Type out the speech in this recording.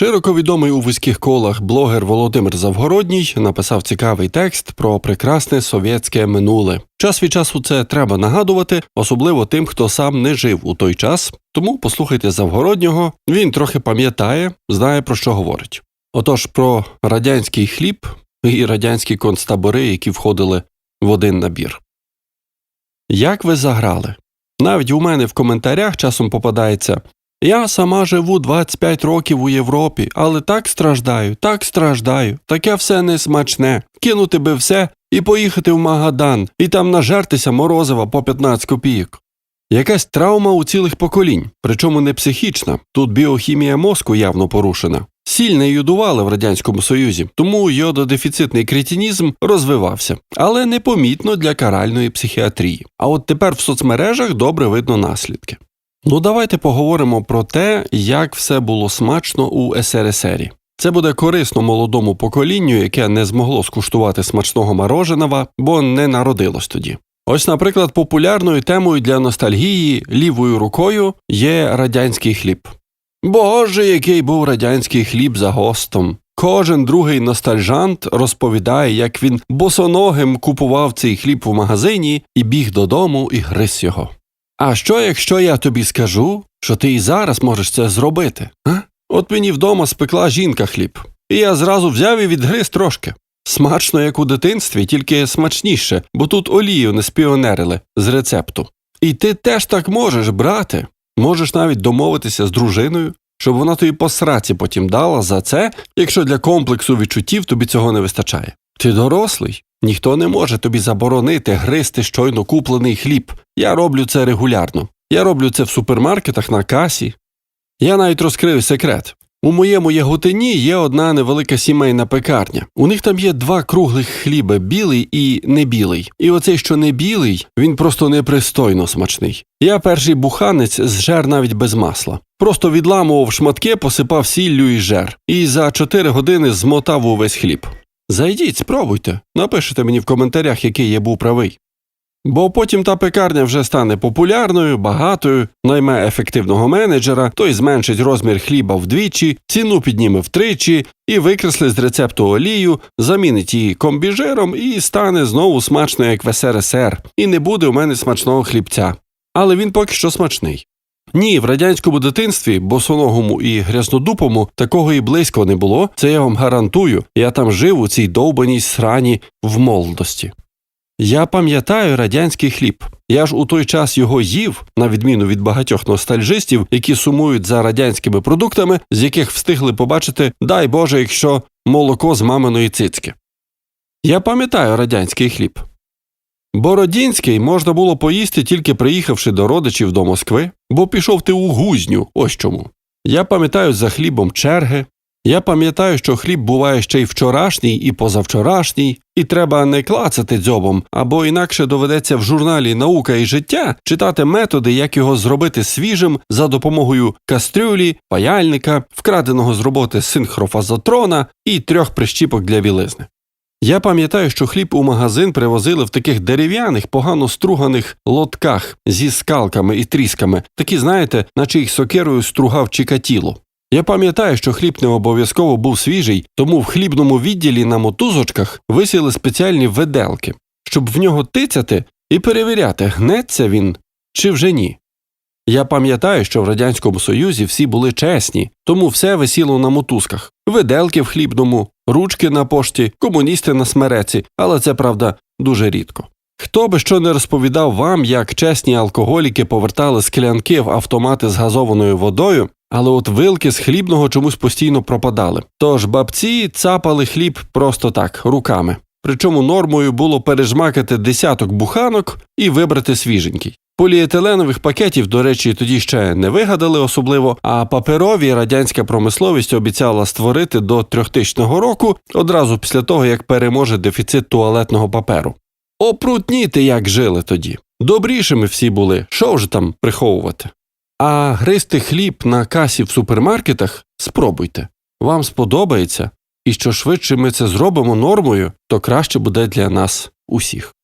Широко відомий у вузьких колах блогер Володимир Завгородній написав цікавий текст про прекрасне совєтське минуле. Час від часу це треба нагадувати, особливо тим, хто сам не жив у той час. Тому послухайте Завгороднього, він трохи пам'ятає, знає про що говорить. Отож, про радянський хліб і радянські концтабори, які входили в один набір. Як ви заграли? Навіть у мене в коментарях часом попадається я сама живу 25 років у Європі, але так страждаю, так страждаю, таке все несмачне. Кинути би все і поїхати в Магадан, і там нажертися морозива по 15 копійок. Якась травма у цілих поколінь, причому не психічна, тут біохімія мозку явно порушена. Сіль не юдували в Радянському Союзі, тому йододефіцитний кретинізм розвивався, але непомітно для каральної психіатрії. А от тепер в соцмережах добре видно наслідки. Ну, давайте поговоримо про те, як все було смачно у СРСРі. Це буде корисно молодому поколінню, яке не змогло скуштувати смачного мороженого, бо не народилось тоді. Ось, наприклад, популярною темою для ностальгії лівою рукою є радянський хліб. Боже, який був радянський хліб за гостом. Кожен другий ностальжант розповідає, як він босоногим купував цей хліб в магазині і біг додому і гриз його. А що, якщо я тобі скажу, що ти і зараз можеш це зробити? А? От мені вдома спекла жінка хліб, і я зразу взяв і відгриз трошки. Смачно, як у дитинстві, тільки смачніше, бо тут олію не спіонерили з рецепту. І ти теж так можеш, брате. Можеш навіть домовитися з дружиною, щоб вона тобі по сраці потім дала за це, якщо для комплексу відчуттів тобі цього не вистачає. Ти дорослий, ніхто не може тобі заборонити гризти щойно куплений хліб. Я роблю це регулярно. Я роблю це в супермаркетах на касі. Я навіть розкрив секрет. У моєму яготині є одна невелика сімейна пекарня. У них там є два круглих хліби білий і небілий. І оцей, що не білий, він просто непристойно смачний. Я перший буханець зжер навіть без масла. Просто відламував шматки, посипав сіллю і жер, і за 4 години змотав увесь хліб. Зайдіть, спробуйте, напишете мені в коментарях, який я був правий. Бо потім та пекарня вже стане популярною, багатою, найме ефективного менеджера, той зменшить розмір хліба вдвічі, ціну підніме втричі і викреслить з рецепту олію, замінить її комбіжером і стане знову смачно, як в СРСР, і не буде у мене смачного хлібця. Але він поки що смачний. Ні, в радянському дитинстві, босоногому і грязнодупому, такого і близько не було, це я вам гарантую, я там жив у цій довбаній срані в молодості. Я пам'ятаю радянський хліб. Я ж у той час його їв, на відміну від багатьох ностальжистів, які сумують за радянськими продуктами, з яких встигли побачити, дай Боже, якщо молоко з маминої цицьки. Я пам'ятаю радянський хліб. Бородінський можна було поїсти тільки приїхавши до родичів до Москви, бо пішов ти у гузню, ось чому. Я пам'ятаю за хлібом черги. Я пам'ятаю, що хліб буває ще й вчорашній і позавчорашній, і треба не клацати дзьобом, або інакше доведеться в журналі Наука і життя читати методи, як його зробити свіжим за допомогою кастрюлі, паяльника, вкраденого з роботи синхрофазотрона і трьох прищіпок для білизни. Я пам'ятаю, що хліб у магазин привозили в таких дерев'яних, погано струганих лотках зі скалками і трісками, такі, знаєте, наче їх сокирою стругав чикатіло. Я пам'ятаю, що хліб не обов'язково був свіжий, тому в хлібному відділі на мотузочках висіли спеціальні виделки, щоб в нього тицяти і перевіряти, гнеться він чи вже ні. Я пам'ятаю, що в Радянському Союзі всі були чесні, тому все висіло на мотузках виделки в хлібному, ручки на пошті, комуністи на смереці, але це правда дуже рідко. Хто би що не розповідав вам, як чесні алкоголіки повертали склянки в автомати з газованою водою, але от вилки з хлібного чомусь постійно пропадали. Тож бабці цапали хліб просто так, руками. Причому нормою було пережмакати десяток буханок і вибрати свіженький. Поліетиленових пакетів, до речі, тоді ще не вигадали особливо, а паперові радянська промисловість обіцяла створити до 3000 року одразу після того, як переможе дефіцит туалетного паперу. Опрутніти, як жили тоді. Добрішими всі були, що вже там приховувати. А гристи хліб на касі в супермаркетах спробуйте. Вам сподобається, і що швидше ми це зробимо нормою, то краще буде для нас усіх.